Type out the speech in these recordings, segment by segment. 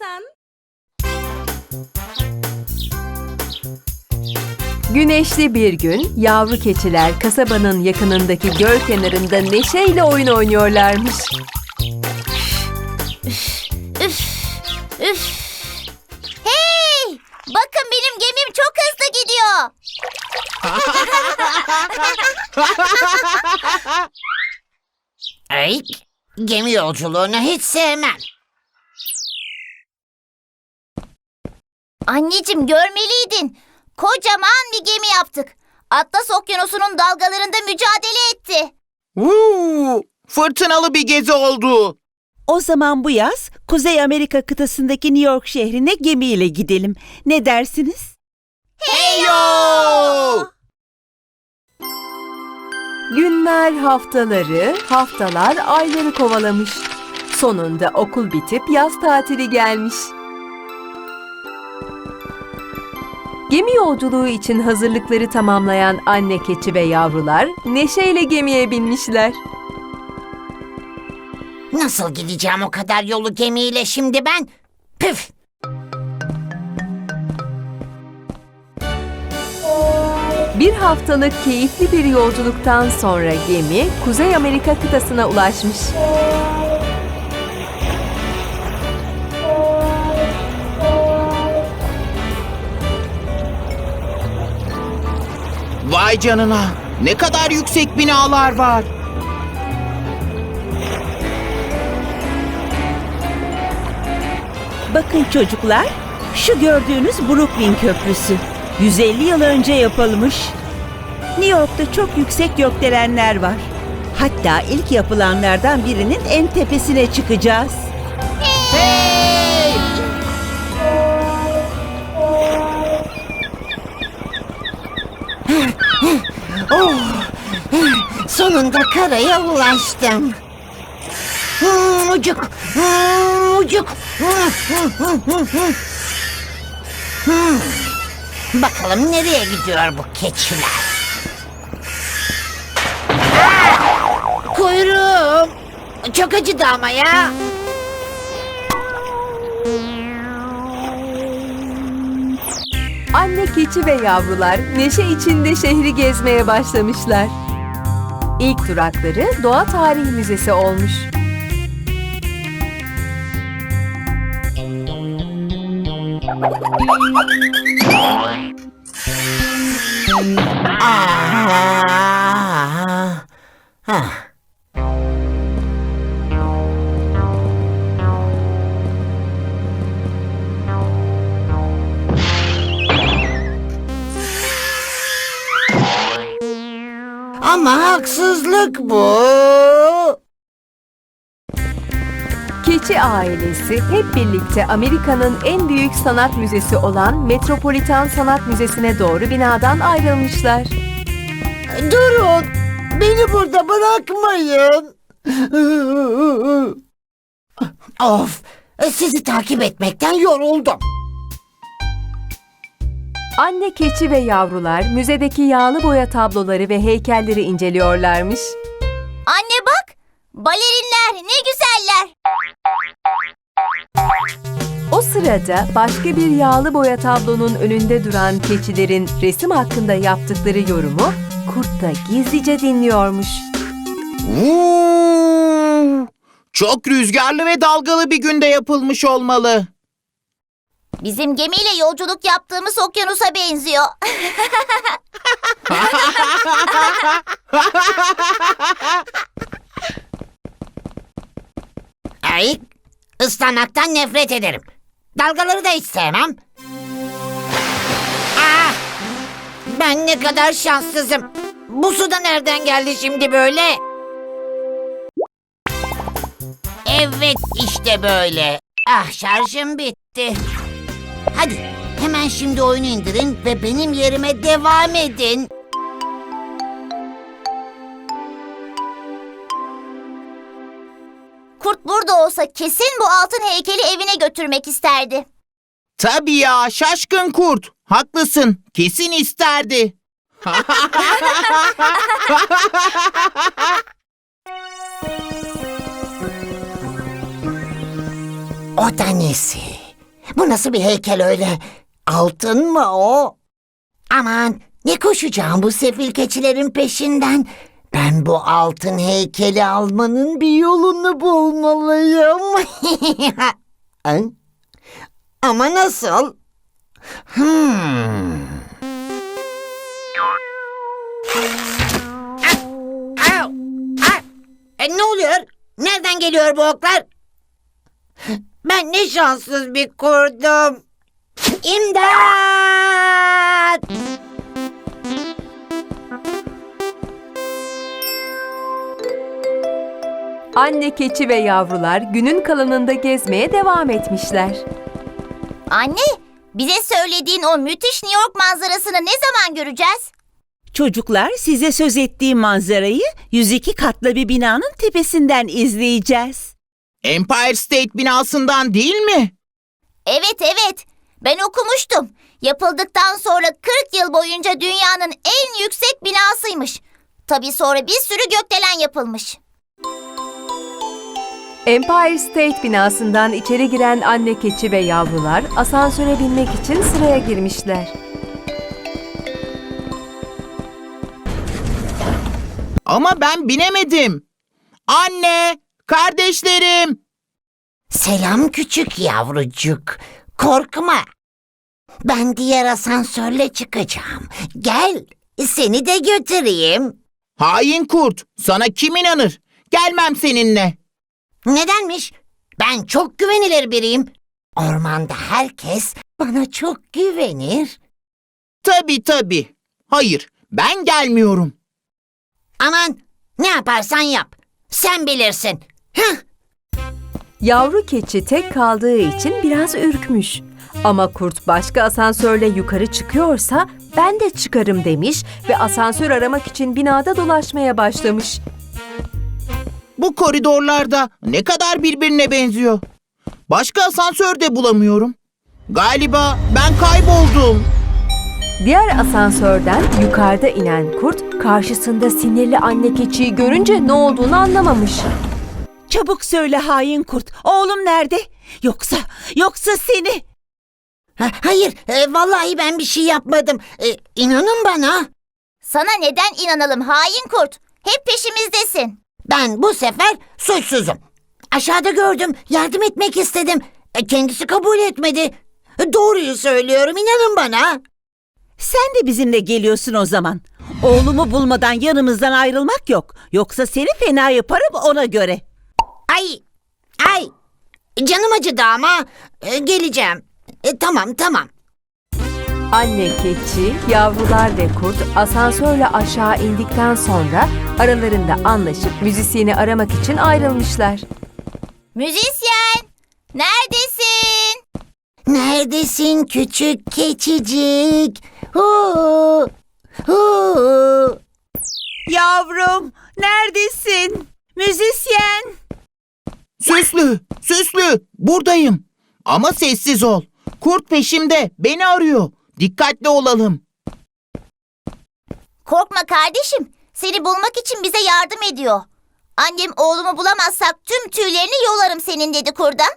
istersen. Güneşli bir gün yavru keçiler kasabanın yakınındaki göl kenarında neşeyle oyun oynuyorlarmış. Üf, üf. Hey! Bakın benim gemim çok hızlı gidiyor. Ay, gemi yolculuğunu hiç sevmem. Anneciğim görmeliydin. Kocaman bir gemi yaptık. Atlas Okyanusu'nun dalgalarında mücadele etti. Uuu, fırtınalı bir gezi oldu. O zaman bu yaz Kuzey Amerika kıtasındaki New York şehrine gemiyle gidelim. Ne dersiniz? Heyo! Günler haftaları, haftalar ayları kovalamış. Sonunda okul bitip yaz tatili gelmiş. Gemi yolculuğu için hazırlıkları tamamlayan anne keçi ve yavrular neşeyle gemiye binmişler. Nasıl gideceğim o kadar yolu gemiyle şimdi ben? Püf! Bir haftalık keyifli bir yolculuktan sonra gemi Kuzey Amerika kıtasına ulaşmış. Vay canına, ne kadar yüksek binalar var. Bakın çocuklar, şu gördüğünüz Brooklyn Köprüsü. 150 yıl önce yapılmış. New York'ta çok yüksek gökdelenler var. Hatta ilk yapılanlardan birinin en tepesine çıkacağız. Sonunda karaya ulaştım. Hmm, ucuk, hmm, ucuk. Hmm. Bakalım nereye gidiyor bu keçiler? Kuyruğum. Çok acıdı ama ya. Anne keçi ve yavrular neşe içinde şehri gezmeye başlamışlar. İlk durakları Doğa Tarihi Müzesi olmuş. Ah. Ah. Ama haksızlık bu. Keçi ailesi hep birlikte Amerika'nın en büyük sanat müzesi olan Metropolitan Sanat Müzesi'ne doğru binadan ayrılmışlar. Durun. Beni burada bırakmayın. of. Sizi takip etmekten yoruldum. Anne keçi ve yavrular müzedeki yağlı boya tabloları ve heykelleri inceliyorlarmış. Anne bak, balerinler ne güzeller. O sırada başka bir yağlı boya tablonun önünde duran keçilerin resim hakkında yaptıkları yorumu kurt da gizlice dinliyormuş. Uuu, çok rüzgarlı ve dalgalı bir günde yapılmış olmalı. Bizim gemiyle yolculuk yaptığımız okyanusa benziyor. Ay, ıslanmaktan nefret ederim. Dalgaları da hiç sevmem. Ah! Ben ne kadar şanssızım. Bu su da nereden geldi şimdi böyle? Evet işte böyle. Ah şarjım bitti. Hadi hemen şimdi oyunu indirin ve benim yerime devam edin. Kurt burada olsa kesin bu altın heykeli evine götürmek isterdi. Tabii ya, şaşkın kurt. Haklısın, kesin isterdi. O da nesi? Bu nasıl bir heykel öyle? Altın mı o? Aman ne koşacağım bu sefil keçilerin peşinden. Ben bu altın heykeli almanın bir yolunu bulmalıyım. Ama nasıl? Hmm. E, ne oluyor? Nereden geliyor bu oklar? Ben ne şanssız bir kurdum. İmdat! Anne keçi ve yavrular günün kalanında gezmeye devam etmişler. Anne, bize söylediğin o müthiş New York manzarasını ne zaman göreceğiz? Çocuklar size söz ettiğim manzarayı 102 katlı bir binanın tepesinden izleyeceğiz. Empire State binasından değil mi? Evet evet, ben okumuştum. Yapıldıktan sonra 40 yıl boyunca dünyanın en yüksek binasıymış. Tabii sonra bir sürü gökdelen yapılmış. Empire State binasından içeri giren anne keçi ve yavrular asansöre binmek için sıraya girmişler. Ama ben binemedim. Anne, kardeşlerim. Selam küçük yavrucuk. Korkma. Ben diğer asansörle çıkacağım. Gel, seni de götüreyim. Hain kurt, sana kim inanır? Gelmem seninle. Nedenmiş? Ben çok güvenilir biriyim. Ormanda herkes bana çok güvenir. Tabii tabii. Hayır, ben gelmiyorum. Aman, ne yaparsan yap. Sen bilirsin. Yavru keçi tek kaldığı için biraz ürkmüş. Ama kurt başka asansörle yukarı çıkıyorsa ben de çıkarım demiş ve asansör aramak için binada dolaşmaya başlamış. Bu koridorlarda ne kadar birbirine benziyor. Başka asansör de bulamıyorum. Galiba ben kayboldum. Diğer asansörden yukarıda inen kurt karşısında sinirli anne keçiyi görünce ne olduğunu anlamamış. Çabuk söyle hain kurt. Oğlum nerede? Yoksa, yoksa seni. Ha, hayır, e, vallahi ben bir şey yapmadım. E, inanın bana. Sana neden inanalım hain kurt? Hep peşimizdesin. Ben bu sefer suçsuzum. Aşağıda gördüm, yardım etmek istedim. E, kendisi kabul etmedi. E, doğruyu söylüyorum, inanın bana. Sen de bizimle geliyorsun o zaman. Oğlumu bulmadan yanımızdan ayrılmak yok. Yoksa seni fena yaparım ona göre. Ay, ay. Canım acıdı ama e, geleceğim. E, tamam, tamam. Anne keçi, yavrular ve kurt asansörle aşağı indikten sonra aralarında anlaşıp müzisyeni aramak için ayrılmışlar. Müzisyen, neredesin? Neredesin küçük keçicik? Hu, hu. Yavrum, neredesin? Müzisyen. Süslü, süslü, buradayım. Ama sessiz ol. Kurt peşimde, beni arıyor. Dikkatli olalım. Korkma kardeşim, seni bulmak için bize yardım ediyor. Annem oğlumu bulamazsak tüm tüylerini yolarım senin dedi kurda.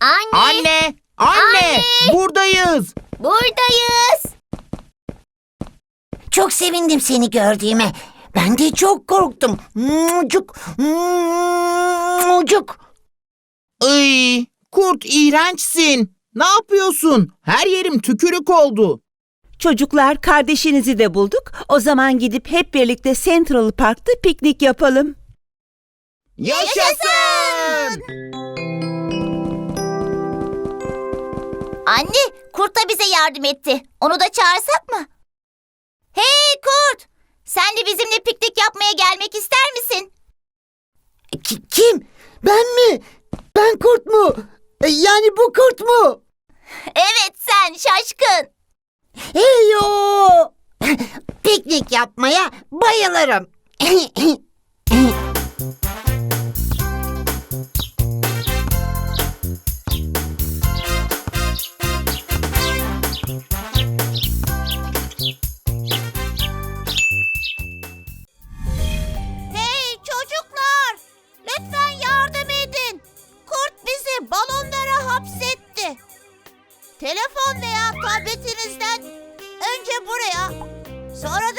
Anne, Anne, anne, buradayız. buradayız. Çok sevindim seni gördüğüme. Ben de çok korktum. Mucuk, mucuk. Ay, kurt iğrençsin. Ne yapıyorsun? Her yerim tükürük oldu. Çocuklar kardeşinizi de bulduk. O zaman gidip hep birlikte Central Park'ta piknik yapalım. Yaşasın! Anne, kurt da bize yardım etti. Onu da çağırsak mı? Hey kurt, sen de bizimle piknik yapmaya gelmek ister misin? Ki- kim? Ben mi? Ben kurt mu? E, Yani bu kurt mu? Evet sen şaşkın. Heyo! Piknik yapmaya bayılırım.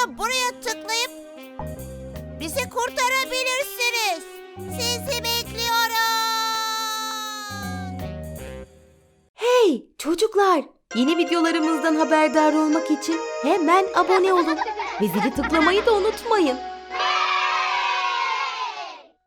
da buraya tıklayıp bizi kurtarabilirsiniz. Sizi bekliyorum. Hey çocuklar! Yeni videolarımızdan haberdar olmak için hemen abone olun. Ve zili tıklamayı da unutmayın.